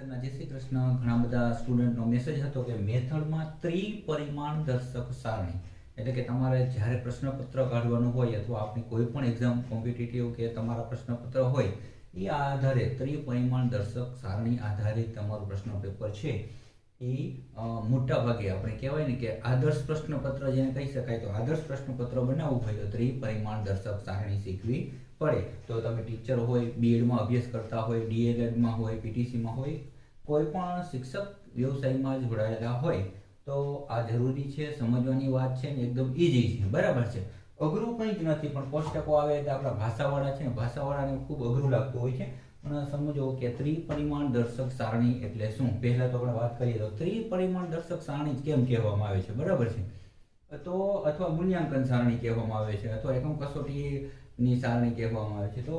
ટીચરના જય શ્રી કૃષ્ણ. ઘણા બધા સ્ટુડન્ટનો મેસેજ હતો કે મેથડમાં ત્રિપરિમાણ દર્શક સારણી. એટલે કે તમારે જ્યારે પ્રશ્નપત્ર કાઢવાનું હોય અથવા આપણી કોઈ પણ એક્ઝામ કોમ્પિટિટિવ કે તમારા પ્રશ્નપત્ર હોય, એ આધારે ત્રિપરિમાણ દર્શક સારણી આધારિત તમારું પ્રશ્ન પેપર છે. એ મોટા ભાગે આપણે કહેવાય ને કે આદર્શ પ્રશ્નપત્ર જેને કહી શકાય તો આદર્શ પ્રશ્નપત્ર બનાવવું હોય તો ત્રિપરિમાણ દર્શક સારણી શીખવી પડે. તો તમે ટીચર હોય બીએડમાં અભ્યાસ કરતા હોય ડીએલએડમાં હોય પીટીસીમાં હોય કોઈ પણ શિક્ષક વ્યવસાયમાં જોડાયેલા હોય, તો આ જરૂરી છે, સમજવાની વાત છે ને એકદમ ઈઝી છે. બરાબર છે? અઘરું કંઈ જ નથી, પણ કોષ્ટકો આવે એટલે આપણા ભાષાવાળા છે ને, ભાષાવાળાને ખૂબ અઘરું લાગતું હોય છે. પણ સમજો કે ત્રિપરિમાણ દર્શક સારણી એટલે શું? પહેલાં તો આપણે વાત કરીએ તો ત્રિપરિમાણ દર્શક સારણી કેમ કહેવામાં આવે છે? બરાબર છે? તો અથવા મૂલ્યાંકન સારણી કહેવામાં આવે છે, અથવા એકમ કસોટીની સારણી કહેવામાં આવે છે. તો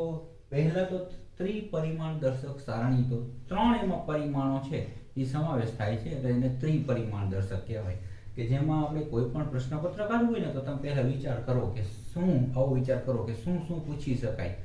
પહેલા તો ત્રિપરિમાણ દર્શક સારણી તો ત્રણ એમાં પરિમાણો છે, એ સમાવેશ થાય છે, એટલે એને ત્રિપરિમાણ દર્શક કહેવાય. કે જેમાં આપણે કોઈ પણ પ્રશ્નપત્ર કાઢવું હોય ને, તો તમે પહેલા વિચાર કરો કે શું, આવો વિચાર કરો કે શું શું પૂછી શકાય.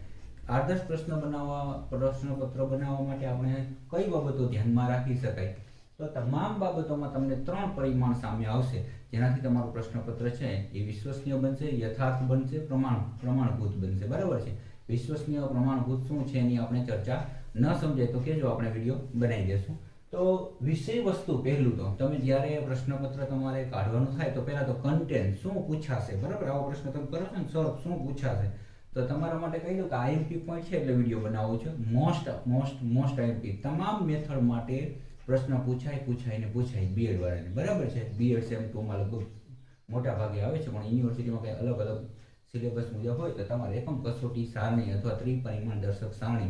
આદર્શ પ્રશ્ન બનાવવા, પ્રશ્નપત્ર બનાવવા માટે આપણે કઈ બાબતો ધ્યાનમાં રાખી શકાય? તો તમામ બાબતોમાં તમને ત્રણ પરિમાણ સામે આવશે. જેનાથી તમારું પ્રશ્નપત્ર છે એ વિશ્વસનીય બનશે, યથાર્થ બનશે, પ્રમાણ, પ્રમાણભૂત બનશે. બરાબર છે? વિશ્વસનીય પ્રમાણભૂત શું છે એની આપણે ચર્ચા ન સમજાય તો કેજો આપણે વીડિયો બનાવી દેશું. તો વિષય વસ્તુ પહેલું તો, તમે જ્યારે પ્રશ્નપત્ર તમારે કાઢવાનું થાય તો પહેલાં તો કન્ટેન્ટ શું પૂછાશે, બરાબર? આવો પ્રશ્ન તમે કરો છો ને, સર, શું પૂછાશે? તો તમારા માટે કહી દઉં કે આઈએમપી પોઈન્ટ છે એટલે વીડિયો બનાવો છે. મોસ્ટ મોસ્ટ મોસ્ટ આઈએમપી તમામ મેથડ માટે પ્રશ્ન પૂછાય પૂછાય ને પૂછાય બીએડ વાળાને. બરાબર છે? બીએડ સેમ ટુમાં લગભગ મોટા ભાગે આવે છે, પણ યુનિવર્સિટીમાં કંઈ અલગ અલગ સિલેબસ મુજબ હોય તો તમારે એકમ કસોટી, સારણી અથવા ત્રિપરિમાણ દર્શક સારણી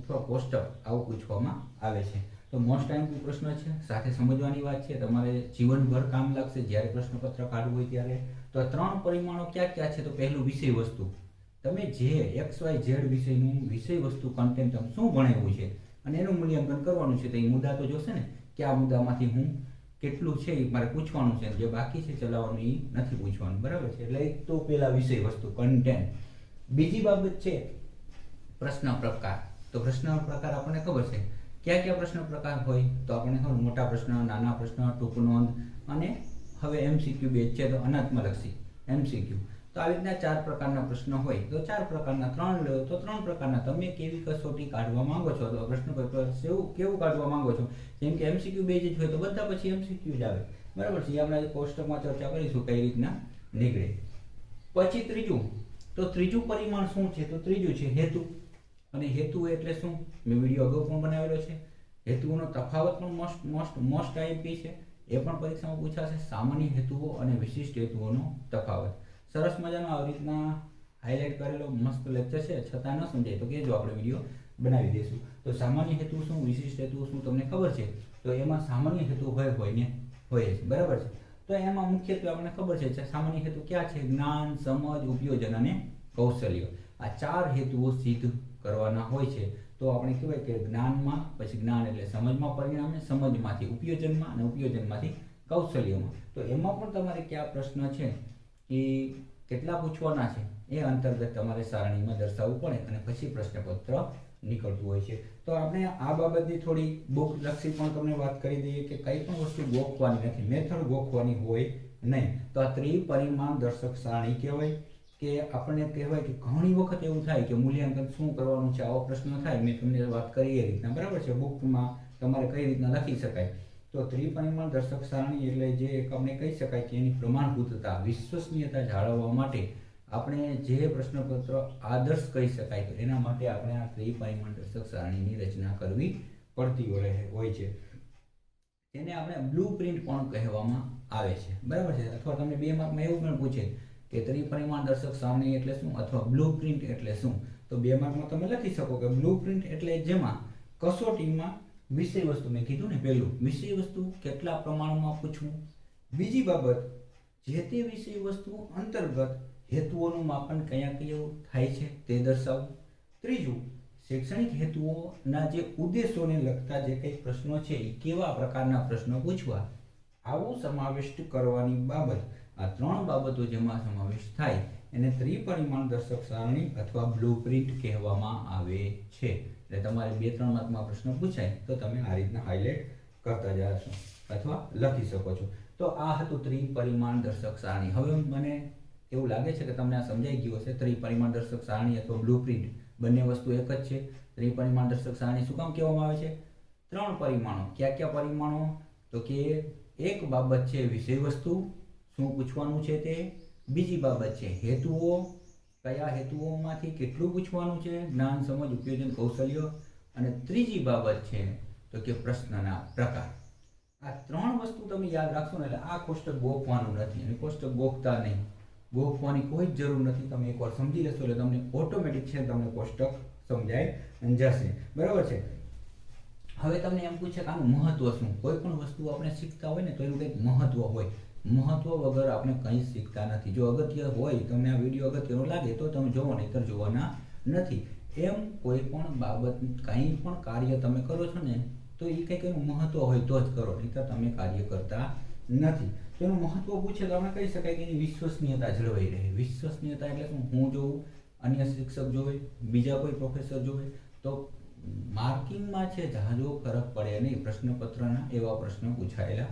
અથવા કોષ્ટક આવું પૂછવામાં આવે છે. તો મોસ્ટ ટાઈમ પ્રશ્ન છે? સાથે સમજવાની વાત છે? તમારે જીવનભર કામ લાગશે જ્યારે પ્રશ્નપત્ર કાઢવું હોય ત્યારે? તો આ ત્રણ પરિમાણો ક્યાં ક્યાં છે? તો પહેલું વિષય વસ્તુ. તમે જે એક્સ, વાય, ઝેડ વિષયનું વિષય વસ્તુ કન્ટેન્ટ શું ભણેવું છે? અને એનું મૂલ્યાંકન કરવાનું છે? તો એ મુદ્દા તો જોશે ને? કે આ મુદ્દામાંથી હું કેટલું છે એ મારે પૂછવાનું છે જે બાકી છે ચલાવવાનું એ નથી પૂછવાનું. બરાબર છે? એટલે એક તો પેલા વિષય વસ્તુ કન્ટેન્ટ બીજી બાબત છે પ્રશ્ન પ્રકાર. તો પ્રશ્ન પ્રકાર આપણને ખબર છે. કયા કયા પ્રશ્ન પ્રકાર હોય? તો આપણને ખબર મોટા પ્રશ્ન, નાના પ્રશ્ન ટૂંક નોંધ અને હવે એમસીક્યુ બે છે તો અનાત્મલક્ષી. એમસીક્યુ તો આવી રીતના ચાર પ્રકારના પ્રશ્નો હોય. તો ચાર પ્રકારના ત્રણ લો, તો ત્રણ પ્રકારના. તમે કેવી કસોટી કાઢવા માંગો છો? તો પ્રશ્ન પેપર કેવું કેવું કાઢવા માંગો છો? જેમ કે એમસીક્યુ બે જ હોય તો બધા પછી એમસીક્યુ જ આવે. બરાબર છે? આપણે કોષ્ટકમાં ચર્ચા કરીશું કઈ રીતના નીકળે. પછી ત્રીજું. તો ત્રીજું પરિમાણ શું છે? તો ત્રીજું છે હેતુ. અને હેતુ એટલે શું? મેં વીડિયો અગાઉ પણ બનાવેલો છે. હેતુઓનો તફાવત પણ મોસ્ટ મોસ્ટ મોસ્ટ આઈપી છે. એ પણ પરીક્ષામાં પૂછાશે. સામાન્ય હેતુઓ અને વિશિષ્ટ હેતુઓનો તફાવત. સરસ મજાનો આવી રીતના હાઇલાઇટ કરેલો મસ્ત લેક્ચર છે. છતાં ન સમજાય. તો કહેજો આપણે વીડિયો બનાવી દઈશું. તો સામાન્ય હેતુ શું, વિશિષ્ટ હેતુ શું તમને ખબર છે? તો એમાં સામાન્ય હેતુ હોય હોય ને હોય જ. બરાબર છે? તો એમાં મુખ્યત્વે આપણને ખબર છે સામાન્ય હેતુ ક્યાં છે? જ્ઞાન, સમજ, ઉપયોજન અને કૌશલ્ય. આ ચાર હેતુઓ સિદ્ધ કરવાના હોય છે. તો આપણે કહેવાય કે જ્ઞાનમાં, પછી જ્ઞાન એટલે સમજમાં પરિણામે સમજમાંથી, ઉપયોજનમાં અને ઉપયોજનમાંથી કૌશલ્યમાં. તો એમાં પણ તમારે કયા પ્રશ્ન છે? એ કેટલા પૂછવાના છે? એ અંતર્ગત તમારે સારણીમાં દર્શાવવું પડે અને પછી પ્રશ્નપત્ર નીકળતું હોય છે. તો આપણે આ બાબતની થોડી બુક લક્ષી પણ તમને વાત કરી દઈએ કે કંઈ પણ વસ્તુ ગોખવાની નથી, મેથડ ગોખવાની હોય નહીં. તો આ ત્રિપરિમાણ દર્શક સારણી કહેવાય કે આપણને કહેવાય કે ઘણી વખત એવું થાય કે મૂલ્યાંકન શું કરવાનું છે, આવો પ્રશ્ન થાય. મેં તમને વાત કરી એ રીતના, બરાબર છે? બુકમાં તમારે કઈ રીતના લખી શકાય? તો ત્રિપરિમાણ દર્શક સારણી એટલે જે આપણે કહી શકાય કે એની પ્રમાણભૂતતા, વિશ્વસનીયતા જાળવવા માટે આપણે જે પ્રશ્નપત્ર આદર્શ કહી શકાય તો એના માટે આપણે આ ત્રિપરિમાણ દર્શક સારણીની રચના કરવી પડતી હોય છે. તેને આપણે બ્લુ પ્રિન્ટ પણ કહેવામાં આવે છે. બરાબર છે? અથવા તમને બે માર્કમાં એવું પણ પૂછે કે ત્રિપરિમાણ દર્શક સારણી એટલે શું અથવા બ્લુ પ્રિન્ટ એટલે શું? તો બે માર્કમાં તમે લખી શકો કે બ્લુ પ્રિન્ટ એટલે જેમાં કસોટીમાં વિષય વસ્તુ મેં કીધું ને પહેલું વિષય વસ્તુ કેટલા પ્રમાણમાં પૂછવું? બીજી બાબત, જે તે વિષય વસ્તુ અંતર્ગત હેતુઓનું માપન કયા કયું થાય છે તે દર્શાવવું ત્રીજું, શૈક્ષણિક હેતુઓના જે ઉદ્દેશોને લગતા જે કંઈ પ્રશ્નો છે એ કેવા પ્રકારના પ્રશ્નો પૂછવા? આવું સમાવિષ્ટ કરવાની બાબત. આ ત્રણ બાબતો જેમાં સમાવેશ થાય, એને ત્રિપરિમાણ દર્શક સારણી અથવા બ્લુપ્રિન્ટ કહેવામાં આવે છે. એટલે તમારે બે, ત્રણ માર્કમાં પ્રશ્ન પૂછાય, તો તમે આ રીતના હાઇલાઇટ કરતા જશો અથવા લખી શકો છો. તો આ હતું ત્રિપરિમાણ દર્શક સારણી. હવે મને એવું લાગે છે કે તમને આ સમજાઈ ગયું હશે. ત્રિપરિમાણ દર્શક સારણી અથવા બ્લુપ્રિન્ટ બંને વસ્તુ એક જ છે. ત્રિપરિમાણ દર્શક સારણી શું કામ કહેવામાં આવે છે? ત્રણ પરિમાણો. કયા કયા પરિમાણો? તો કે એક બાબત છે વિષય વસ્તુ શું પૂછવાનું છે તે? બીજી બાબત છે હેતુઓ કયા હેતુઓમાંથી કેટલું પૂછવાનું છે? જ્ઞાન, સમજ, ઉપયોજન, કૌશલ્યો અને ત્રીજી બાબત છે તો કે પ્રશ્નના પ્રકાર. આ ત્રણ વસ્તુ તમે યાદ રાખશો ને એટલે આ કોષ્ટક ગોખવાનું નથી અને કોષ્ટક ગોખતા નહીં. ગોખવાની કોઈ જ જરૂર નથી. તમે એકવાર સમજી લેશો એટલે તમને ઓટોમેટિક છે તમને કોષ્ટક સમજાય જશે. બરાબર છે? હવે તમને એમ પૂછે કે આનું મહત્વ શું? કોઈ પણ વસ્તુ આપણે શીખતા હોય ને તો એનું કંઈક મહત્વ હોય. મહત્વ વગર આપણે કંઈ શીખતા નથી. જો અગત્ય હોય, તમને આ વીડિયો અગત્યનો લાગે, તો તમે જોવો નહીંતર જોવાના નથી. એમ કોઈ પણ બાબત, કંઈ પણ કાર્ય તમે કરો છો ને, તો એ કંઈક એનું મહત્વ હોય તો જ કરો, નહીંતર તમે કાર્ય કરતા નથી. તેનું મહત્વ પૂછે તો આપણે કહી શકાય કે એની વિશ્વસનીયતા જળવાઈ રહે. વિશ્વસનીયતા એટલે શું? હું જોઉં, અન્ય શિક્ષક જોવે, બીજા કોઈ પ્રોફેસર જોવે, તો માર્કિંગમાં છે જાજો ફરક પડે નહીં. પ્રશ્નપત્રના એવા પ્રશ્નો પૂછાયેલા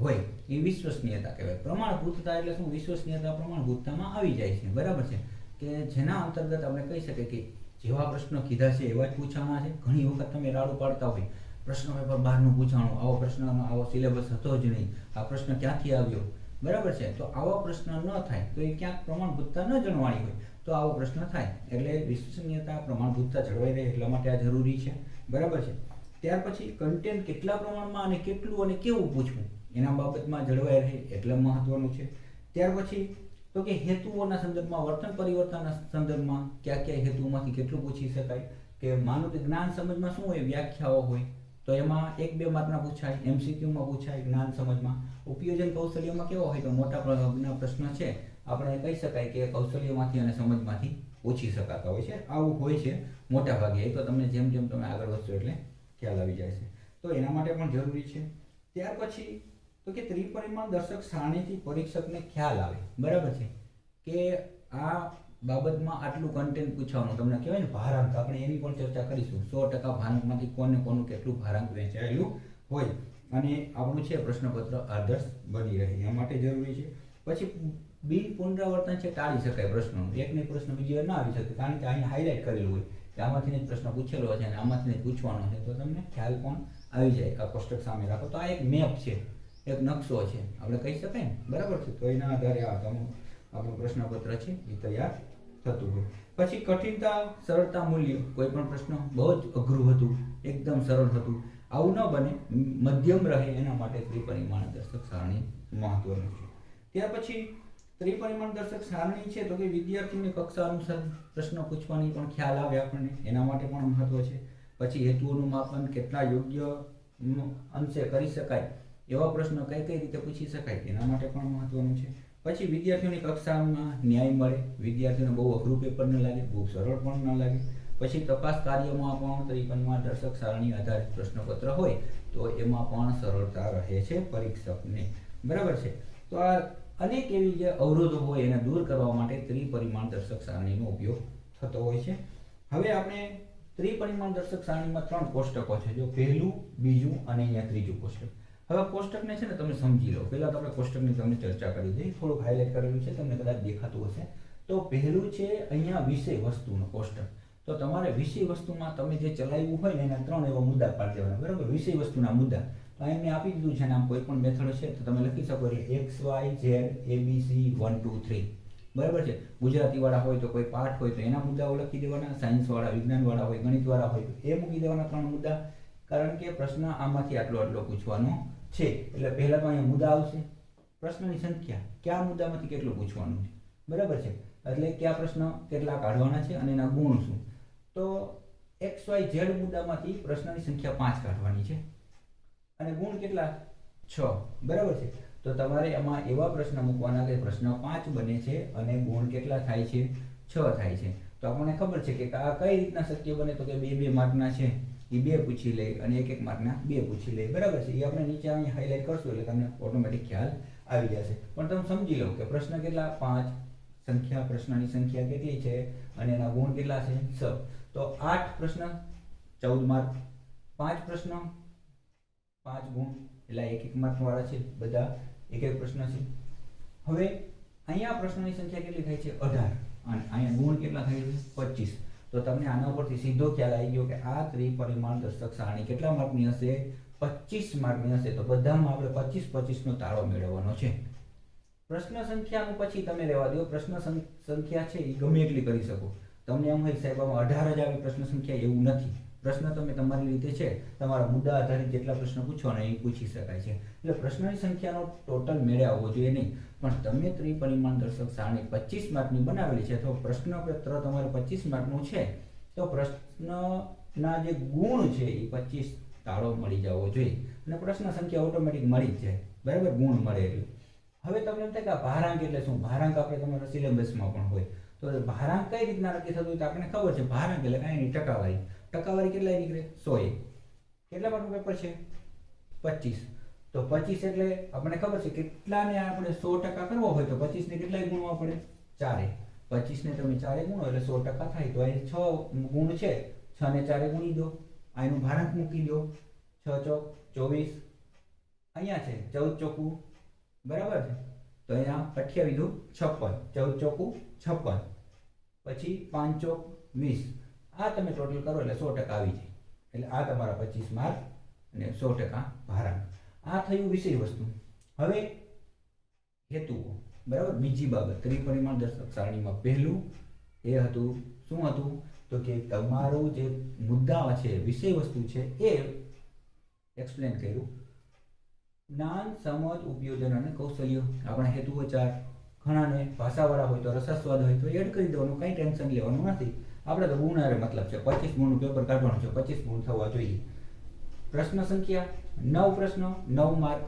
હોય, એ વિશ્વસનીયતા કહેવાય. પ્રમાણભૂતતા એટલે શું? વિશ્વસનીયતા પ્રમાણભૂતતામાં આવી જાય છે. બરાબર છે? કે જેના અંતર્ગત આપણે કહી શકીએ કે જેવા પ્રશ્નો કીધા છે, એવા જ પૂછાણા છે. ઘણી વખત તમે રાડું પાડતા હોય, પ્રશ્ન પેપર બહારનું પૂછાણું, આવો પ્રશ્નનો આવો સિલેબસ હતો જ નહીં. આ પ્રશ્ન ક્યાંથી આવ્યો? બરાબર છે? તો આવા પ્રશ્ન ન થાય, તો એ ક્યાંક પ્રમાણભૂતતા ન જણવાણી હોય, તો આવો પ્રશ્ન થાય. એટલે વિશ્વસનીયતા પ્રમાણભૂતતા જળવાઈ રહે એટલા માટે આ જરૂરી છે. બરાબર છે? ત્યાર પછી કન્ટેન્ટ કેટલા પ્રમાણમાં અને કેટલું અને કેવું પૂછવું? એના બાબતમાં જળવાઈ રહે એટલે મહત્વનું છે. ત્યાર પછી, તો કે હેતુઓના સંદર્ભમાં, વર્તન પરિવર્તનના સંદર્ભમાં કયા કયા હેતુમાંથી કેટલું પૂછી શકાય? કે માનો કે જ્ઞાન સમજમાં શું હોય? વ્યાખ્યાઓ હોય. તો એમાં એક બે માર્કના પૂછાય એમસીક્યુમાં પૂછાય જ્ઞાન સમજમાં. ઉપયોજન કૌશલ્યમાં કેવો હોય? તો મોટા પ્રભાવના પ્રશ્ન છે. આપણે કહી શકાય કે કૌશલ્યમાંથી અને સમજમાંથી પૂછી શકાતા હોય છે. આવું હોય છે મોટા ભાગે. એ તો તમને જેમ જેમ તમે આગળ વધશો એટલે ખ્યાલ આવી જાય છે. તો એના માટે પણ જરૂરી છે. ત્યાર પછી તો કે ત્રિપરિમાણ દર્શક સારણીથી પરીક્ષકને ખ્યાલ આવે. બરાબર છે? કે આ બાબતમાં આટલું કન્ટેન્ટ પૂછવાનું, તમને કહેવાય ને ભારાંક, આપણે એની પણ ચર્ચા કરીશું. સો ટકા ભારાંકમાંથી કોને કોનું કેટલું ભારાંક વહેંચાયેલું હોય? અને આપણું છે પ્રશ્નપત્ર આદર્શ બની રહે એ માટે જરૂરી છે. પછી બિન પુનરાવર્તન છે, ટાળી શકાય પ્રશ્નો એકને પ્રશ્ન બીજી ના આવી શકે, કારણ કે અહીંયા હાઇલાઇટ કરેલું હોય. કે આમાંથી જ પ્રશ્ન પૂછેલો છે અને આમાંથી પૂછવાનો છે તો તમને ખ્યાલ પણ આવી જાય. આ કોષ્ટક સામે રાખો. તો આ એક મેપ છે. એક નકશો છે. આપણે કહી શકાય ને? બરાબર છે? તો એના આધારે આ આપણું પ્રશ્નપત્ર છે, એ તૈયાર થતું હોય. પછી કઠિનતા, સરળતા મૂલ્ય, કોઈ પણ પ્રશ્ન બહુ જ અઘરું હતું, એકદમ સરળ હતું. આવું ન બને, મધ્યમ રહે એના માટે ત્રિપરિમાણ દર્શક સારણી મહત્વનું છે. ત્યાર પછી ત્રિપરિમાણ દર્શક સારણી છે તો કે વિદ્યાર્થીને કક્ષા અનુસાર પ્રશ્ન પૂછવાની પણ ખ્યાલ આવે આપણને, એના માટે પણ મહત્વ છે. પછી હેતુઓનું માપન, કેટલા યોગ્ય અંશે કરી શકાય એવા પ્રશ્નો કઈ કઈ રીતે પૂછી શકાય તેના માટે પણ મહત્વનું છે. પછી વિદ્યાર્થીઓની કક્ષામાં ન્યાય મળે, વિદ્યાર્થીઓને બહુ અઘરું પેપર ન લાગે, બહુ સરળ પણ ન લાગે. પછી તપાસ કાર્યમાં પણ ત્રિપરિમાણ દર્શક સારણી આધારિત પ્રશ્નપત્ર હોય, તો એમાં પણ સરળતા રહે છે પરીક્ષકને. બરાબર છે? તો આ અનેક એવી જે અવરોધો હોય એને દૂર કરવા માટે ત્રિપરિમાણ દર્શક સારણીનો ઉપયોગ થતો હોય છે. હવે આપણે ત્રિપરિમાણ દર્શક સારણીમાં ત્રણ કોષ્ટકો છે, જો પહેલું, બીજું અને અહીંયા ત્રીજું કોષ્ટક. હવે કોષ્ટકને છે ને તમે સમજી લો. પહેલા તો આપણે કોષ્ટકની તમને ચર્ચા કરી દઈએ થોડુંક હાઇલાઇટ કરેલું છે, તમને કદાચ દેખાતું હશે. તો પહેલું છે અહીંયા વિષય વસ્તુનો કોષ્ટક. તો તમારે વિષય વસ્તુમાં તમે જે ચલાવ્યું હોય ને એના ત્રણ એવા મુદ્દા પાડી દેવાના, બરાબર? વિષય વસ્તુના મુદ્દા. તો એમને આપી દીધું છે ને આમ કોઈ પણ મેથડ છે તો તમે લખી શકો એટલે X Y Z A B C one two three બરાબર છે? ગુજરાતીવાળા હોય તો કોઈ પાઠ હોય તો એના મુદ્દાઓ લખી દેવાના સાયન્સવાળા વિજ્ઞાનવાળા હોય, ગણિતવાળા હોય એ મૂકી દેવાના ત્રણ મુદ્દા. કારણ કે પ્રશ્ન આમાંથી આટલો આટલો પૂછવાનો છે. એટલે પહેલાં તો અહીંયા મુદ્દા આવશે. પ્રશ્નની સંખ્યા. કયા મુદ્દામાંથી કેટલું પૂછવાનું છે? બરાબર છે? એટલે કયા પ્રશ્ન કેટલા કાઢવાના છે અને એના ગુણ શું? તો એક્સ, વાય, ઝેડ મુદ્દામાંથી પ્રશ્નની સંખ્યા પાંચ કાઢવાની છે. અને ગુણ કેટલા? છ. બરાબર છે? તો તમારે એમાં એવા પ્રશ્ન મૂકવાના કે પ્રશ્ન પાંચ બને છે અને ગુણ કેટલા થાય છે? છ થાય છે. તો આપણને ખબર છે કે આ કઈ રીતના શક્ય બને? તો કે બે બે માર્કના છે. એ બે પૂછી લે, અને એક એક માર્કના બે પૂછી લે. બરાબર છે? એ આપણે નીચે અહીં હાઇલાઇટ કરશું એટલે તમને ઓટોમેટિક ખ્યાલ આવી જશે. પણ તમે સમજી લો કે પ્રશ્ન કેટલા? પાંચ. સંખ્યા, પ્રશ્નની સંખ્યા કેટલી છે? અને એના ગુણ કેટલા છે? છ. તો આઠ પ્રશ્ન, ચૌદ માર્ક. પાંચ પ્રશ્ન, પાંચ ગુણ. એટલે એક એક માર્કવાળા છે, બધા એક એક પ્રશ્ન છે. હવે અહીંયા પ્રશ્નની સંખ્યા કેટલી થાય છે? અઢાર. અને અહીંયા ગુણ કેટલા થાય છે? પચીસ. તો તમને આના પરથી સીધો ખ્યાલ આવી ગયો કે આ ત્રિપરિમાણ દર્શક સારણી કેટલા માર્કની હશે? પચીસ માર્કની હશે. તો બધામાં આપણે પચીસ પચીસનો તાળો મેળવવાનો છે. પ્રશ્ન સંખ્યાનું પછી તમે રહેવા દો. પ્રશ્ન સંખ્યા છે એ ગમે એટલી કરી શકો. તમને એમ હોય સાહેબ આમાં અઢાર જ આવી પ્રશ્ન સંખ્યા એવું નથી. પ્રશ્ન તમે તમારી રીતે છે. તમારા મુદ્દા આધારિત જેટલા પ્રશ્ન પૂછવાના એ પૂછી શકાય છે. એટલે પ્રશ્નની સંખ્યાનો ટોટલ મેળે આવવો જોઈએ નહીં. પણ તમે ત્રિપરિમાણ દર્શક સારણી પચીસ માર્કની બનાવેલી છે, તો પ્રશ્નપત્ર તમારે પચીસ માર્કનું છે. તો પ્રશ્નના જે ગુણ છે, એ પચીસ તાળો મળી જવો જોઈએ. અને પ્રશ્ન સંખ્યા ઓટોમેટિક મળી જ જાય. બરાબર? ગુણ મળે એટલે. હવે તમને એમ થાય કે ભારાંક એટલે શું? ભારાંક આપણે તમારા સિલેબસમાં પણ હોય. તો ભારાંક કઈ રીતના નક્કી થતું હોય તો આપણને ખબર છે. ભારાંક એટલે કાંઈ ટકાવારી. ટકાવારી કેટલા નીકળે? સો એક કેટલા માર્કનું પેપર છે? પચીસ. તો પચીસ એટલે આપણને ખબર છે કેટલાને આપણે સો ટકા કરવો હોય તો પચીસને કેટલાય ગુણવા પડે? ચારે. પચીસને તમે ચારે ગુણો એટલે સો ટકા થાય. તો અહીં છ ગુણ છે. છ ને ચારે ગુણી દો. અહીંનું ભારાંક મૂકી દો. છ ચોક ચોવીસ. અહીંયા છે ચૌદ ચોકું. બરાબર છે? તો અહીંયા અઠ્યાવીસ દુ. છપ્પન. ચૌદ ચોકું છપ્પન. પછી પાંચ ચોક વીસ. આ તમે ટોટલ કરો એટલે સો ટકા આવી જાય. એટલે આ તમારા પચીસ માર્ક અને સો ટકા ભારાંક આ થયું વિષય વસ્તુ. હવે હેતુઓ. બરાબર? બીજી બાબત. ત્રિપરિમાણ દર્શક સારણીમાં પહેલું એ હતું, શું હતું? તો કે તમારું જે મુદ્દા છે, વિષય વસ્તુ છે, એ એક્સપ્લેન કર્યું. જ્ઞાન, સમજ, ઉપયોજન અને કૌશલ્ય. આપણા હેતુઓ ચાર. ઘણાને ભાષાવાળા હોય તો રસાસ્વાદ હોય તો એડ કરી દેવાનું. કંઈ ટેન્શન લેવાનું નથી. આપણે તો ગુણ હારે મતલબ છે, પચીસ ગુણનું પેપર કાઢવાનું છે, પચીસ ગુણ થવા જોઈએ. પ્રશ્ન સંખ્યા, નવ પ્રશ્નો, નવ માર્ક.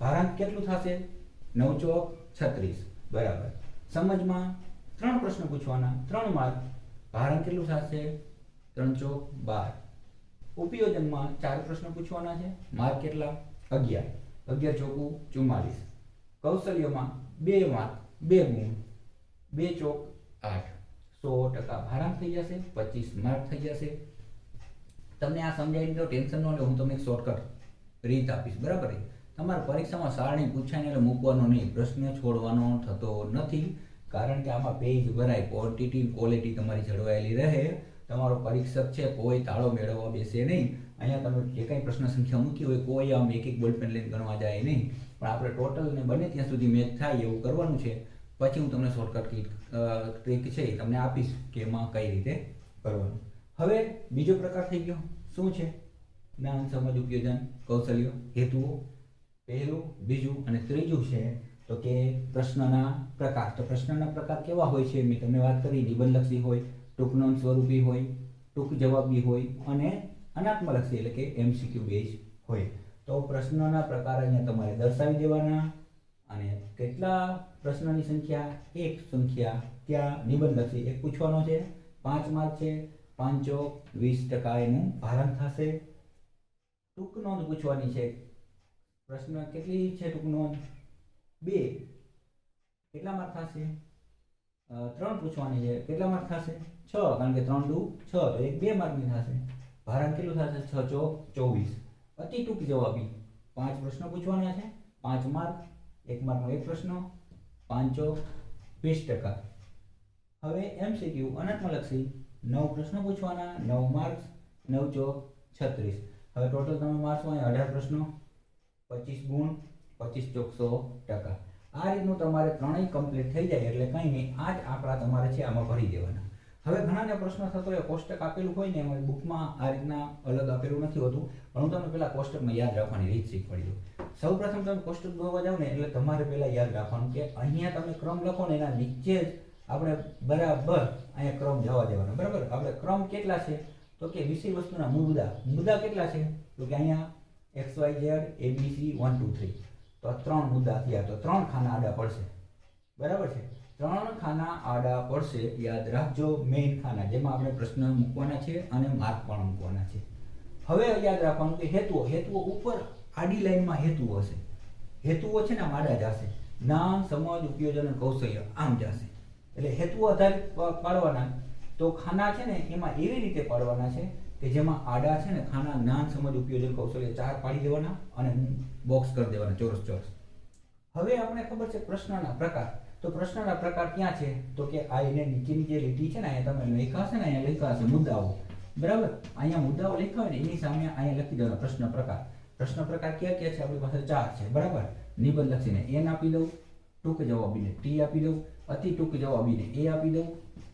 ભારાંક કેટલું થશે? નવ ચોક છત્રીસ. બરાબર. સમજમાં ત્રણ પ્રશ્ન પૂછવાના, ત્રણ માર્ક. ભારાંક કેટલું થશે? ત્રણ ચોક બાર. ઉપયોજનમાં ચાર પ્રશ્ન પૂછવાના છે, માર્ક કેટલા? અગિયાર. અગિયાર ચોકું ચુમ્માલીસ. કૌશલ્યમાં બે માર્ક, બે ગુણ, બે ચોક આઠ. સો ટકા ભારાંક થઈ જશે, પચીસ માર્ક થઈ જશે. તમને આ સમજાવી દીધો ટેન્શન ન લે, હું તમને શોર્ટકટ રીત આપીશ, બરાબર? તમારે પરીક્ષામાં સારણી પૂછાય એટલે મૂકવાનો નહીં, પ્રશ્ન છોડવાનો થતો નથી. કારણ કે આમાં પેજ ભરાય ક્વોન્ટિટી ક્વોલિટી તમારી જળવાયેલી રહે. તમારો પરીક્ષક છે, કોઈ તાળો મેળવવા બેસે નહીં. અહીંયા તમે જે કંઈ પ્રશ્ન સંખ્યા મૂકી હોય, કોઈ આમ એક એક બોલપેન લઈને ગણવા જાય નહીં. પણ આપણે ટોટલ ને બને ત્યાં સુધી મેચ થાય એવું કરવાનું છે. પછી હું તમને શોર્ટકટ કીટ ટ્રીક છે એ તમને આપીશ કે એમાં કઈ રીતે કરવાનું. હવે બીજો પ્રકાર થઈ ગયો. શું છે? જ્ઞાન, સમજ ઉપયોજન કૌશલ્ય, હેતુઓ. પહેલું, બીજું અને ત્રીજું છે તો કે પ્રશ્નના પ્રકાર. તો પ્રશ્નના પ્રકાર કેવા હોય છે? મેં તમને વાત કરી, નિબંધલક્ષી હોય ટૂંકનોંધ સ્વરૂપી હોય, ટૂંક જવાબી હોય અને અનાત્મલક્ષી એટલે કે એમસીક્યુ બેઝ હોય. તો પ્રશ્નના પ્રકાર અહીંયા તમારે દર્શાવી દેવાના અને કેટલા પ્રશ્નની સંખ્યા એક સંખ્યા ત્યાં નિબંધ લખશે એક પૂછવાનો છે, પાંચ માર્ક છે પાંચો વીસ ટકા એનું ભારણ થશે. ટૂંક નોંધ પૂછવાની છે. પ્રશ્ન કેટલી છે ટૂંક નોંધ? બે. કેટલા માર્ક થશે? ત્રણ પૂછવાની છે. કેટલા માર્ક થશે? છ, કારણ કે ત્રણ દુ છ, તો એક બે માર્કની થશે. ભારણ કેટલું થશે? છ, ચો, ચોવીસ. અતિ ટૂંક જવાબી. પાંચ પ્રશ્નો પૂછવાના છે. પાંચ માર્ક. એક માર્કનો એક પ્રશ્ન. પાંચો વીસ ટકા. હવે એમસીક્યુ અનાત્મલક્ષી નવ પ્રશ્નો પૂછવાના, નવ માર્ક્સ નવ ચોક છત્રીસ. હવે ટોટલ તમે માર્ક્સ હોય અઢાર પ્રશ્નો, પચીસ ગુણ, પચીસ ચોક સો ટકા. આ રીતનું તમારે ત્રણેય કમ્પ્લીટ થઈ જાય એટલે કંઈ નહીં આ જ આંકડા તમારે છે, આમાં ભરી દેવાના. હવે ઘણાને પ્રશ્ન થતો હોય, કોષ્ટક આપેલું હોય ને એમાં બુકમાં આ રીતના અલગ આપેલું નથી હોતું. પણ હું તમને પહેલાં કોષ્ટકમાં યાદ રાખવાની રીત શીખવાડી દઉં. સૌ પ્રથમ તમે કોષ્ટક દોરવા જાવ ને, એટલે તમારે પહેલાં યાદ રાખવાનું કે અહીંયા તમે ક્રમ લખો ને એના નીચે જ આપણે બરાબર અહીંયા ક્રમ જવા દેવાનો, બરાબર? આપણે ક્રમ કેટલા છે? તો કે વિષય વસ્તુના મુદ્દા. મુદ્દા કેટલા છે? તો કે અહીંયા X, Y, Z A B C one, two, three. તો ત્રણ મુદ્દા થયા. તો ત્રણ ખાના આડા પડશે. બરાબર છે? ત્રણ ખાના આડા પડશે, યાદ રાખજો મેઇન ખાના જેમાં આપણે પ્રશ્ન મૂકવાના છે અને માર્ક પણ મૂકવાના છે. હવે યાદ રાખવાનું કે હેતુઓ હેતુઓ ઉપર આડી લાઈનમાં હેતુઓ હશે. હેતુઓ છે ને આડા જશે નામ સમજ ઉપયોજન કૌશલ્ય આમ જશે એટલે હેતુ આધારિત પાડવાના. તો ખાના છે ને એમાં એવી રીતે પાડવાના છે કે જેમાં આડા છે ને ખાના, જ્ઞાન, સમજ ઉપયોજન કૌશલ્ય ચાર પાડી દેવાના અને બોક્સ કરી દેવાના ચોરસ ચોરસ. હવે આપણે ખબર છે પ્રશ્નના પ્રકાર. તો પ્રશ્નના પ્રકાર ક્યાં છે? તો કે આ એને નીચેની જે લીટી છે ને, અહીંયા તમે લખ્યા હશે ને, અહીંયા લખ્યા હશે મુદ્દાઓ. બરાબર? અહીંયા મુદ્દાઓ લખ્યા હોય ને, એની સામે અહીંયા લખી દેવાના પ્રશ્ન પ્રકાર. પ્રશ્ન પ્રકાર ક્યાં ક્યાં છે? આપણી પાસે ચાર છે. બરાબર? નિબંધ લખીને એન આપી દઉં, ટૂંક જવાબીને ટી આપી દઉં, અતિ ટૂંક જવાબીને એ આપી દઉં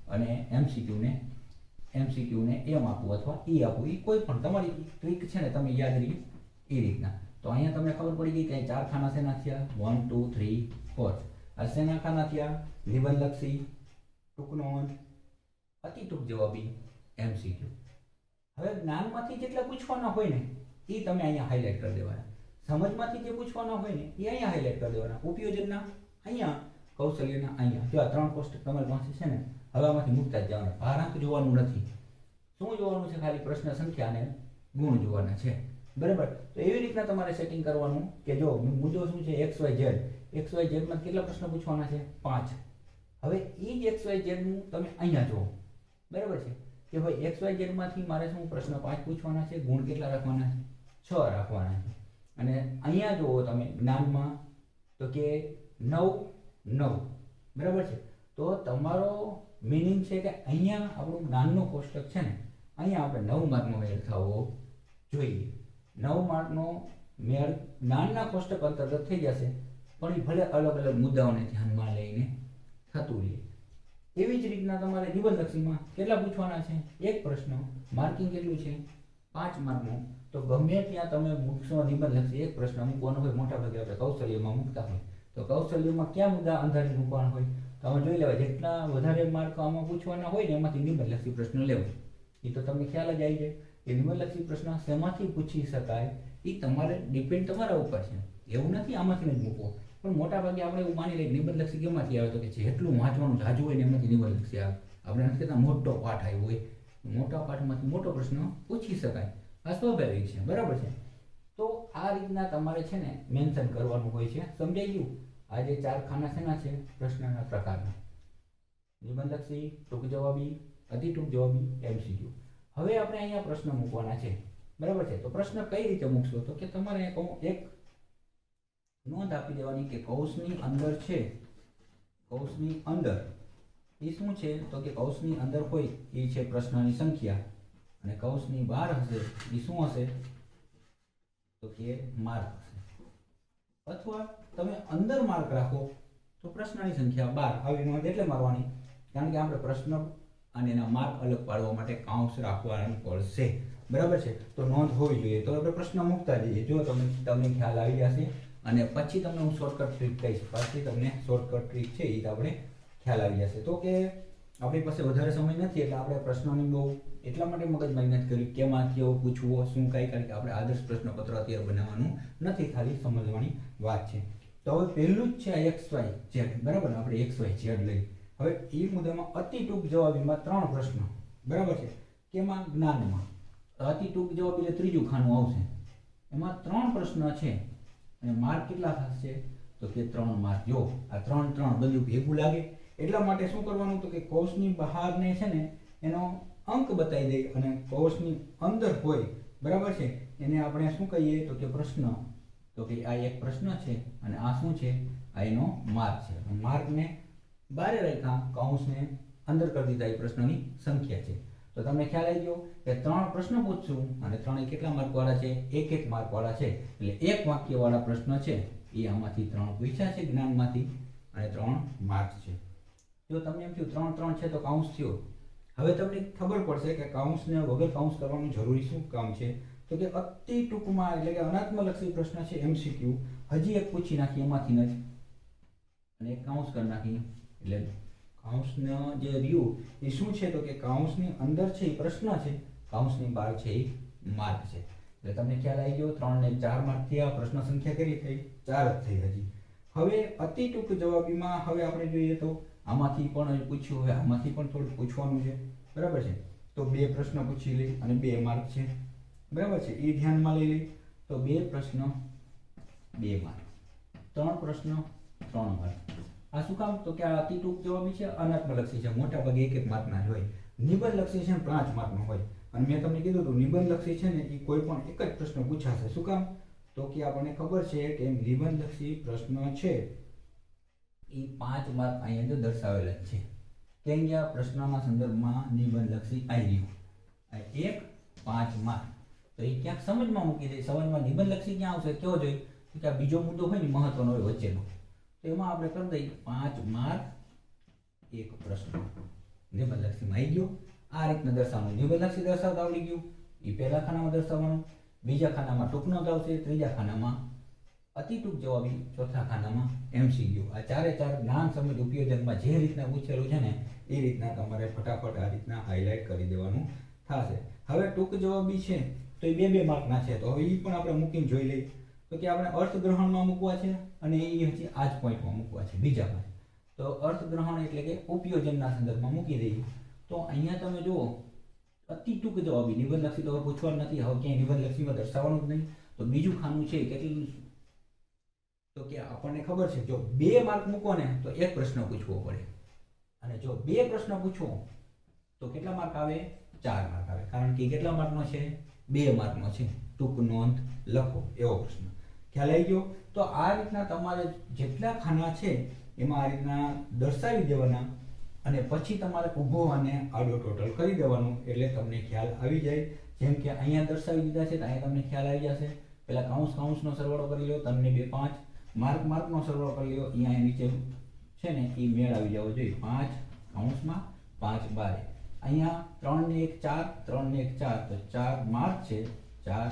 અને એમસીક્યુને એમસીક્યુને એમ આપવું અથવા ઈ આપવું એ કોઈ પણ તમારી ટ્રીક છે ને, તમે યાદ રહી એ રીતના. તો અહીંયા તમને ખબર પડી ગઈ કે ચાર ખાના શેના થયા? વન ટુ થ્રી ફોર આ શેના ખાના થયા નિબંધલક્ષી ટૂંકનો અંત અતિ ટૂંક જવાબી એમસીક્યુ હવે જ્ઞાનમાંથી જેટલા પૂછવાના હોય ને એ તમે અહીંયા હાઇલાઇટ કરી દેવાના. સમજમાંથી જે પૂછવાના હોય ને એ અહીંયા હાઇલાઇટ કરી દેવાના. ઉપયોજનના અહીંયા, કૌશલ્યના અહીંયા. જો આ ત્રણ કોષ્ટક તમારી પાસે છે ને, હવે આમાંથી મુકતા જ જવાના. ભારાંક જોવાનું નથી. શું જોવાનું છે? ખાલી પ્રશ્ન સંખ્યા અને ગુણ જોવાના છે. બરાબર? તો એવી રીતના તમારે સેટિંગ કરવાનું કે જો મુદ્દો શું છે X Y Z X Y ઝેડમાં કેટલા પ્રશ્ન પૂછવાના છે? પાંચ. હવે એ જ એક્સ વાય ઝેડનું તમે અહીંયા જુઓ. બરાબર છે? કે ભાઈ એક્સ વાય ઝેડમાંથી મારે શું પ્રશ્ન પાંચ પૂછવાના છે? ગુણ કેટલા રાખવાના છે? છ રાખવાના છે. અને અહીંયા જુઓ તમે જ્ઞાનમાં તો કે નવ નવ. બરાબર છે? તો તમારો મિનિંગ છે કે અહીંયા આપણું જ્ઞાનનો કોષ્ટક છે ને, અહીંયા આપણે નવ માર્કનો મેળ થવો જોઈએ. નવ માર્કનો મેળ જ્ઞાનના કોષ્ટક અંતર્ગત થઈ જશે, પણ એ ભલે અલગ અલગ મુદ્દાઓને ધ્યાનમાં લઈને થતું રહે. એવી જ રીતના તમારે નિબંધલક્ષીમાં કેટલા પૂછવાના છે? એક પ્રશ્ન, માર્કિંગ કેટલું છે? પાંચ માર્કનું. તો ગમે ત્યાં તમે મૂકશો નિબંધલક્ષી એક પ્રશ્ન મૂકવાનો હોય, મોટા ભાગે આપણે કૌશલ્યમાં મૂકતા હોય. તો કૌશલ્યમાં ક્યાં મુદ્દા અંધારે મૂકવાના હોય? તો અમે જોઈ લેવાય, જેટલા વધારે માર્ક આમાં પૂછવાના હોય ને, એમાંથી નિબંધલક્ષી પ્રશ્ન લેવો એ તો તમને ખ્યાલ જ આવી જાય. એ નિબંધલક્ષી પ્રશ્ન શેમાંથી પૂછી શકાય એ તમારે ડિપેન્ડ તમારા ઉપર છે. એવું નથી આમાંથી જ મૂકવો. પણ મોટા ભાગે આપણે એવું માની લઈએ નિબંધલક્ષી કેમાંથી આવે તો કે જેટલું વાંચવાનું જાજુ હોય ને એમાંથી નિબંધલક્ષી આવે. આપણે નથી કહેતા મોટો પાઠ આવ્યો હોય. મોટા પાઠમાંથી મોટો પ્રશ્ન પૂછી શકાય. આ સ્વાભાવિક છે. બરાબર છે? તો આ રીતના તમારે છે ને મેન્શન કરવાનું હોય છે. સમજાઈ ગયું? આ જે ચાર ખાના શેના છે? પ્રશ્નના પ્રકારના. નિબંધલક્ષી ટૂંક જવાબી અતિ ટૂંક જવાબી એમસીક્યુ હવે આપણે અહીંયા પ્રશ્ન મૂકવાના છે. બરાબર છે? તો પ્રશ્ન કઈ રીતે મૂકશો? તો કે તમારે એક નોંધ આપી દેવાની કે કૌશની અંદર છે. કૌશની અંદર. એ શું છે? તો કે કૌશની અંદર હોય એ છે પ્રશ્નની સંખ્યા. અને કૌશની બહાર હશે, એ શું હશે? તો કે માર્ક હશે. અથવા તમે અંદર માર્ક રાખો, તો પ્રશ્નની સંખ્યા બાર. આવી નોંધ એટલે મારવાની. કારણ કે આપણે પ્રશ્ન અને એના માર્ક અલગ પાડવા માટે કાઉન્સ રાખવાનું પડશે. બરાબર છે? તો નોંધ હોવી જોઈએ. તો આપણે પ્રશ્ન મૂકતા જઈએ. જો તમને તમને ખ્યાલ આવી જશે અને પછી તમને હું શોર્ટકટ ટ્રીક કહીશ. પછી તમને શોર્ટકટ ટ્રીક છે એ આપણે ખ્યાલ આવી જશે. તો કે આપણી પાસે વધારે સમય નથી એટલે આપણે પ્રશ્નોની બહુ એટલા માટે મગજમારી નથી કરી. કેમાંથી આવું પૂછવો, શું કઈ કારણ કે આપણે આદર્શ પ્રશ્નપત્ર અત્યારે બનાવવાનું નથી. ખાલી સમજવાની વાત છે. તો હવે પહેલું જ છે આ એક્સ વાય ઝેડ બરાબર? આપણે એક્સ વાય ઝેડ લઈ. હવે એ મુદ્દામાં અતિ ટૂંક જવાબીમાં ત્રણ પ્રશ્નો. બરાબર છે? કેમાં? જ્ઞાનમાં. અતિ ટૂંક જવાબ એટલે ત્રીજું ખાનું આવશે. એમાં ત્રણ પ્રશ્ન છે. અને માર્ક કેટલા થશે? તો કે ત્રણ માર્ક. જો આ ત્રણ ત્રણ બધું ભેગું લાગે, એટલા માટે શું કરવાનું? તો કે કોષની બહારને છે ને, એનો અંક બતાવી દે અને કોષની અંદર હોય, બરાબર છે? એને આપણે શું કહીએ? તો કે પ્રશ્ન. તો કે આ એક પ્રશ્ન છે અને આ શું છે? આ એનો માર્ક છે. માર્કને બારે રેખા કૌંસને અંદર કરી દીધા એ પ્રશ્નની સંખ્યા છે. તો તમને ખ્યાલ આવી ગયો કે ત્રણ પ્રશ્ન પૂછશું અને ત્રણે કેટલા માર્ક વાળા છે? એક એક માર્ક વાળા છે. એટલે એક વાક્ય વાળા પ્રશ્ન છે. એ આમાંથી ત્રણ પૂછ્યા છે જ્ઞાનમાંથી અને ત્રણ માર્ક છે. જો તમને એમ થયું ત્રણ ત્રણ છે તો કાઉન્સ થયો. હવે તમને ખબર પડશે કે કાઉન્સને વગર કાઉન્સ કરવાનું જરૂરી શું કામ છે? તો કે અતિ ટૂંકમાં એટલે કે અનાત્મલક્ષી પ્રશ્ન છે એમસીક્યુ. હજી એક પૂછી નાખી, એમાંથી નથી. અને એક કાઉન્સ કરી નાખી. એટલે કાઉન્સનો જે રહ્યું એ શું છે? તો કે કાઉન્સની અંદર છે એ પ્રશ્ન છે. કાઉન્સની બહાર છે એ માર્ક છે. એટલે તમને ખ્યાલ આવી ગયો, ત્રણ ને ચાર માર્ક થયા પ્રશ્ન સંખ્યા કેટલી થઈ? ચાર જ થઈ હજી. હવે અતિ ટૂંક જવાબીમાં હવે આપણે જોઈએ તો આમાંથી પણ પૂછ્યું, હવે આમાંથી પણ થોડું પૂછવાનું છે. બરાબર છે? તો બે પ્રશ્ન પૂછી લઈ અને બે માર્ક છે. બરાબર છે? એ ધ્યાનમાં લઈ લઈ. તો બે પ્રશ્ન, બે માર્ક. ત્રણ પ્રશ્ન, ત્રણ માર્ક. આ શું કામ? તો કે આ અતિ ટૂંક જવાબી છે, અનાત્મલક્ષી છે. મોટા ભાગે એક એક માર્કના જ હોય. નિબંધલક્ષી છે પાંચ માર્કનો હોય. અને મેં તમને કીધું હતું, નિબંધલક્ષી છે ને એ કોઈ પણ એક જ પ્રશ્ન પૂછાશે. શું કામ? તો કે આપણને ખબર છે કે નિબંધલક્ષી પ્રશ્ન છે. એ પાંચ માર્ક અહીંયા જો દર્શાવેલા જ છે. કેમ કે આ પ્રશ્નના સંદર્ભમાં નિબંધલક્ષી આવી રહ્યું એક પાંચ માર્ક. તો એ ક્યાંક સમજમાં મૂકી દે. સમજમાં નિબંધલક્ષી ક્યાં આવશે? કેવો જોઈએ? કે આ બીજો મુદ્દો હોય ને મહત્વનો હોય વચ્ચેનો. એમાં આપણે કરી દઈએ પાંચ માર્ક. એક પ્રશ્ન. નિબંધલક્ષીમાં આવી ગયો. આ રીતના દર્શાવવાનું. નિબંધલક્ષી દર્શાવતા આવડી ગયું. એ પહેલા ખાનામાં દર્શાવવાનું. બીજા ખાનામાં ટૂંકનો જ આવશે. ત્રીજા ખાનામાં અતિ ટૂંક જવાબી. ચોથા ખાનામાં એમસીક્યુ આ ચારે ચાર જ્ઞાન સમજ ઉપયોજનમાં જે રીતના પૂછેલું છે ને, એ રીતના તમારે ફટાફટ આ રીતના હાઇલાઇટ કરી દેવાનું થશે. હવે ટૂંક જવાબી છે, તો એ બે બે માર્કના છે. તો હવે એ પણ આપણે મૂકીને જોઈ લઈએ. તો કે આપણે અર્થગ્રહણમાં મૂકવા છે અને એ હજી આ જ પોઈન્ટમાં મૂકવા છે, બીજા point. તો અર્થગ્રહણ એટલે કે ઉપયોજનના સંદર્ભમાં મૂકી દઈએ. તો અહીંયા તમે જુઓ, અતિ ટૂંક જવાબી, નિબંધલક્ષી તો હવે પૂછવાનું નથી, હવે ક્યાંય નિબંધલક્ષીમાં દર્શાવવાનું જ નહીં. તો બીજું ખાનું છે કેટલું? તો કે આપણને ખબર છે, જો બે માર્ક મૂકો ને, તો એક પ્રશ્ન પૂછવો પડે. અને જો બે પ્રશ્ન પૂછો, તો કેટલા માર્ક આવે? ચાર માર્ક આવે. કારણ કે કેટલા માર્કનો છે? બે માર્કનો છે. ટૂંક નોંધ લખો એવો પ્રશ્ન. ખ્યાલ આવી ગયો? તો આ રીતના તમારે જેટલા ખાના છે, એમાં આ રીતના દર્શાવી દેવાના અને પછી તમારે ઊભો અને આડો ટોટલ કરી દેવાનું એટલે તમને ખ્યાલ આવી જાય. જેમ કે અહીંયા દર્શાવી દીધા છે, તો અહીંયા તમને ખ્યાલ આવી જશે. પહેલાં કાઉન્સ કાઉન્સનો સરવાળો કરી લો, તમને બે પાંચ. માર્ક, માર્કનો સરવાળો કરી લો, અહીંયા નીચે છે ને, એ મેળ આવી જવો જોઈએ. પાંચ કાઉન્સમાં પાંચ બારે અહીંયા ત્રણ ને એક ચાર, ત્રણ ને એક ચાર, તો ચાર માર્ક છે, ચાર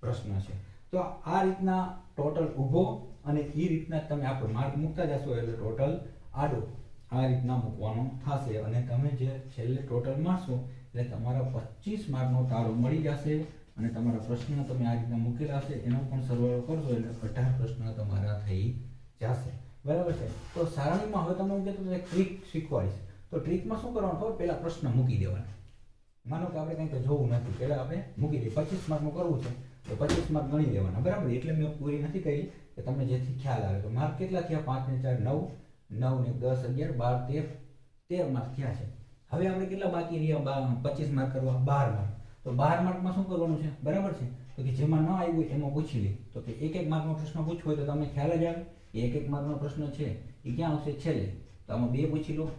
પ્રશ્ન છે. તો આ રીતના ટોટલ ઊભો અને એ રીતના તમે આપણે માર્ક મૂકતા જશો એટલે ટોટલ આડો આ રીતના મૂકવાનો થશે. અને તમે જે છેલ્લે ટોટલ મારશો એટલે તમારા પચીસ માર્કનો તારો મળી જશે અને તમારા પ્રશ્ન તમે આ રીતના મૂકેલા હશે એનો પણ સરવાળો કરશો એટલે અઢાર પ્રશ્ન તમારા થઈ જશે. બરાબર છે? તો સારણીમાં હવે તમને હું કહેતો ટ્રીક શીખવાડીશ. તો ટ્રીકમાં શું કરવાનું ખબર? પહેલા પ્રશ્ન મૂકી દેવાના. માનો કે આપણે કંઈક જોવું નથી, પહેલાં આપણે મૂકી દઈએ. પચીસ માર્કનું કરવું છે, તો પચીસ માર્ક ગણી લેવાના. બરાબર? એટલે મેં પૂરી નથી કરી કે તમને જેથી ખ્યાલ આવે. તો માર્ક કેટલા થયા? પાંચ ને ચાર, નવ. નવ ને દસ, અગિયાર, બાર, તેર. તેર માર્ક થયા છે. હવે આપણે કેટલા બાકી રહ્યા? પચીસ માર્ક કરવા. બાર માર્ક. તો બાર માર્કમાં શું કરવાનું છે? બરાબર છે? તો કે જેમાં ન આવ્યું હોય એમાં પૂછી લે. તો કે એક એક માર્કનો પ્રશ્ન પૂછવો હોય તો તમને ખ્યાલ જ આવે. એ એક એક માર્કનો પ્રશ્ન છે. એ ક્યાં આવશે? છેલ્લે. તો આમાં બે પૂછી લો.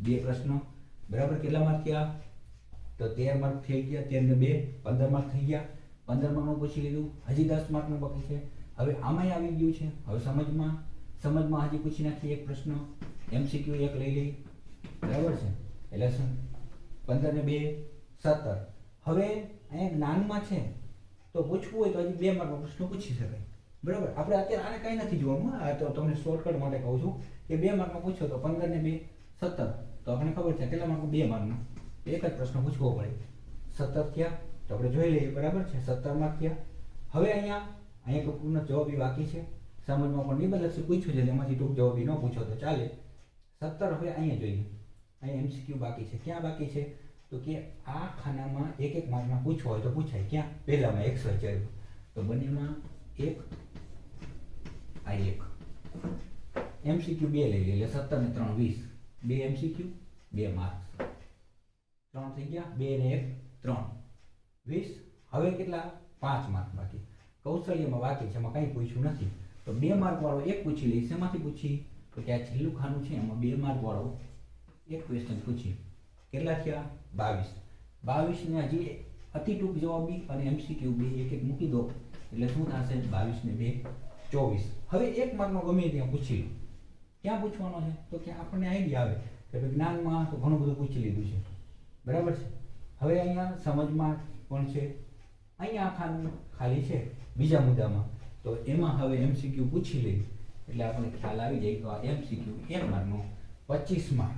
બે પ્રશ્ન. બરાબર? કેટલા માર્ક થયા? તો તેર માર્ક થઈ ગયા, તેર બે, પંદર માર્ક થઈ ગયા. પંદર માર્કનું પૂછી લીધું, હજી દસ માર્કનું બાકી છે. હવે આમાંય આવી ગયું છે. હવે સમજમાં સમજમાં હજી પૂછી નાખીએ એક પ્રશ્ન. એમસીક્યુ એક લઈ લઈ. બરાબર છે? એટલે શું? પંદર ને બે, સત્તર. હવે અહીંયા જ્ઞાનમાં છે. તો પૂછવું હોય તો હજી બે માર્કનો પ્રશ્ન પૂછી શકાય. બરાબર? આપણે અત્યારે આને કંઈ નથી જોવાનું આ તો તમને શોર્ટકટ માટે કહું છું કે બે માર્કમાં પૂછો તો પંદર ને બે, સત્તર. તો આપણને ખબર છે કેટલા માર્કનો બે માર્કનો એક જ પ્રશ્ન પૂછવો પડે. સત્તર થયા તો આપણે જોઈ લઈએ, બરાબર છે? સત્તરમાં થયા. હવે અહીંયા અહીંયા પૂર્ણ જવાબી બાકી છે? સમજમાં પણ નિબંધલક્ષી પૂછ્યું છે એમાંથી ટૂંક જવાબી ન પૂછો તો ચાલે. સત્તર હવે અહીંયા જોઈએ. અહીંયા એમસીક્યુ બાકી છે. ક્યાં બાકી છે? તો કે આ ખાનામાં એક એક માર્કમાં પૂછવો હોય તો પૂછાય. ક્યાં? પહેલામાં એક હોય ચાર તો બંનેમાં એક, આ એક. એમસીક્યુ બે લઈ લે, એટલે સત્તર ને ત્રણ વીસ. બે એમસીક્યુ બે માર્ક્સ ત્રણ થઈ ગયા. બે ને એક, ત્રણ. વીસ. હવે કેટલા? પાંચ માર્ક બાકી. કૌશલ્યમાં બાકી છે, એમાં કંઈ પૂછ્યું નથી. તો બે માર્ક વાળો એક પૂછી લઈશ. એમાંથી પૂછી? તો કે આ છેલ્લું ખાનું છે, એમાં બે માર્ક વાળો એક ક્વેશ્ચન પૂછી. કેટલા થયા? બાવીસ. બાવીસને હજી અતિ ટૂંક જવાબી અને એમસીક્યુ બે એક એક મૂકી દો. એટલે શું થશે? બાવીસ ને બે, ચોવીસ. હવે એક માર્કનો ગમે ત્યાં પૂછી લો. ક્યાં પૂછવાનો છે? તો કે આપણને આઈડિયા આવે. કે વિજ્ઞાનમાં તો ઘણું બધું પૂછી લીધું છે. બરાબર છે? હવે અહીંયા સમજમાં પણ છે. અહીંયા ખાનું ખાલી છે, બીજા મુદ્દામાં. તો એમાં હવે એમસીક્યુ પૂછી લઈ એટલે આપણને ખ્યાલ આવી જાય તો આ એમસીક્યુ એક માર્કનો પચીસ માર્ક.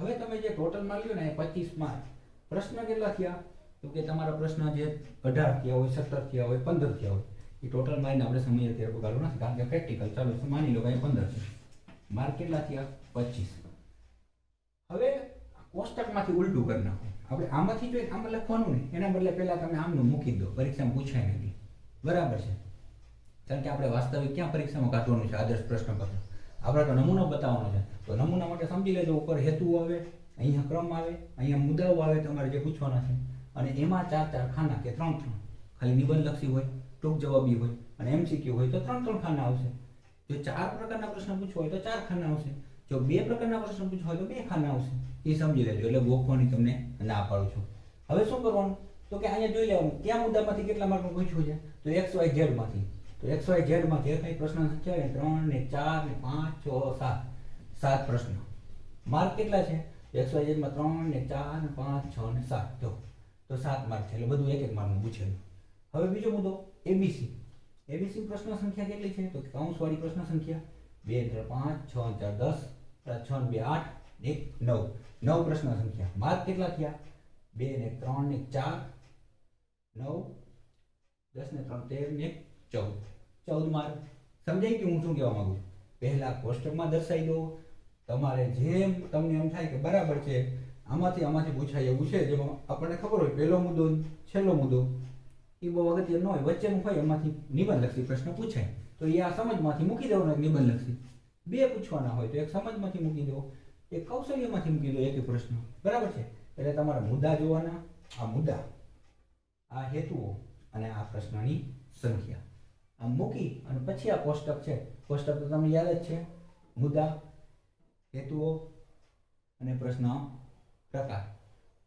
હવે તમે જે ટોટલ માર્ક લ્યો ને પચીસ માર્ક. પ્રશ્ન કેટલા થયા? તો કે તમારા પ્રશ્ન જે અઢાર થયા હોય, સત્તર થયા હોય, પંદર થયા હોય. એ ટોટલ મારીને આપણે સમય અત્યારે બગાડવું નથી, કારણ કે પ્રેક્ટિકલ ચાલો છે, માની લો કે પંદર છે. માર્ક કેટલા થયા? પચીસ. હવે કોષ્ટકમાંથી ઉલટું કરી નાખો. આપણે આમાંથી જો આમાં લખવાનું ને એના બદલે પહેલા તમે આમનું મૂકી દો. પરીક્ષામાં પૂછાય નથી. બરાબર છે? કારણ કે આપણે વાસ્તવિક ક્યાં પરીક્ષામાં કાઢવાનું છે? આદર્શ પ્રશ્નપત્ર આપણે તો નમૂનો બતાવવાનો છે. તો નમૂના માટે સમજી લેજો, ઉપર હેતુ આવે, અહીંયા ક્રમ આવે, અહીંયા મુદ્દાઓ આવે, તમારે જે પૂછવાના છે. અને એમાં ચાર ચાર ખાના કે ત્રણ ત્રણ. ખાલી નિબંધલક્ષી હોય, ટૂંક જવાબી હોય અને એમસીક્યુ હોય તો ત્રણ ત્રણ ખાના આવશે. જો ચાર પ્રકારના પ્રશ્ન પૂછવા હોય તો ચાર ખાના આવશે. જો બે પ્રકારના પ્રશ્ન પૂછવા હોય તો બે ખાના આવશે. એ સમજી લેજો એટલે ગોખવાની તમને ના પાડું છું. હવે શું કરવાનું? તો કે અહીંયા જોઈ લેવાનું. કયા મુદ્દામાંથી કેટલા માર્કનું પૂછ્યું છે? તો એક્સ વાય ઝેડમાંથી. તો એક્સ વાય ઝેડમાં જે કંઈ પ્રશ્ન સંખ્યા ને ત્રણ ને ચાર ને પાંચ, છ, સાત. સાત પ્રશ્ન. માર્ક કેટલા છે? એક્સ વાય ઝેડમાં ત્રણ ને ચાર ને પાંચ, છ ને સાત. તો તો સાત માર્ક છે. એટલે બધું એક એક માર્કનું પૂછેલું હવે બીજો મુદ્દો એબીસી એબીસી પ્રશ્ન સંખ્યા કેટલી છે? તો કૌંસવાળી પ્રશ્ન સંખ્યા. બે, ત્રણ, પાંચ, છ, ચાર, દસ. છ બે, આઠ એક, નવ. નવ પ્રશ્ન સંખ્યા માર્ક કેટલા થયા? બે ને ત્રણ ને ચાર, નવ, દસ ને ત્રણ, તેર ને ચૌદ. ચૌદ માર્ક. સમજાય કે હું શું કહેવા માંગુ છું? પહેલા કોષ્ટકમાં દર્શાવી દો. તમારે જેમ તમને એમ થાય કે બરાબર છે, આમાંથી આમાંથી પૂછાય એવું છે, જેમાં આપણને ખબર હોય, પહેલો મુદ્દો છેલ્લો મુદ્દો. એ બહુ અગત્ય ન હોય વચ્ચેનું હોય, એમાંથી નિબંધલક્ષી પ્રશ્ન પૂછાય. તો એ આ સમજમાંથી મૂકી દેવાનો નિબંધલક્ષી. બે પૂછવાના હોય તો એક સમજમાંથી મૂકી દો. એક કૌશલ્યમાંથી મૂકી દો એક એક પ્રશ્ન. બરાબર છે? એટલે તમારા મુદ્દા જોવાના. આ મુદ્દા, આ હેતુઓ અને આ પ્રશ્નની સંખ્યા. આમ મૂકી અને પછી આ કોષ્ટક છે. કોષ્ટક તો તમને યાદ જ છે. મુદ્દા, હેતુઓ અને પ્રશ્ન પ્રકાર.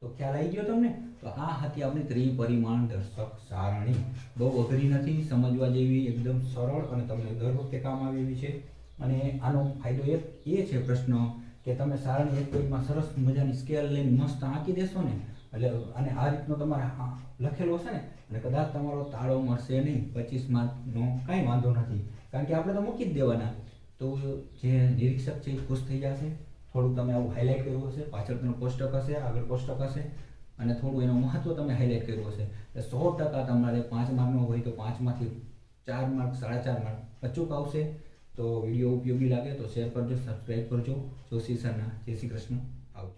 તો ખ્યાલ આવી ગયો તમને? તો આ હતી આપણી ત્રિપરિમાણ દર્શક સારણી. બહુ અઘરી નથી, સમજવા જેવી એકદમ સરળ અને તમને દર વખતે કામ આવે એવી છે. અને આનો ફાયદો એ એ છે પ્રશ્ન કે તમે સારણી પેજમાં સરસ મજાની સ્કેલ લઈને મસ્ત આંકી દેશો ને, એટલે અને આ રીતનો તમારે લખેલો હશે ને અને કદાચ તમારો તાળો મળશે નહીં, પચીસ માર્કનો કાંઈ વાંધો નથી. કારણ કે આપણે તો મૂકી જ દેવાના. તો જે નિરીક્ષક છે એ ખુશ થઈ જશે. થોડુંક તમે આવું હાઇલાઇટ કર્યું હશે, પાછળ તેનું કોષ્ટક હશે, આગળ કોષ્ટક હશે, અને થોડું એનું મહત્વ તમે હાઇલાઇટ કર્યું હશે. એટલે સો ટકા તમારે પાંચ માર્કનો હોય તો પાંચમાંથી ચાર માર્ક, સાડા ચાર માર્ક અચૂક આવશે. તો વીડિયો ઉપયોગી લાગે તો શેર કરજો સબસ્ક્રાઈબ કરજો. જોશી સરના જય શ્રી કૃષ્ણ. આવજો.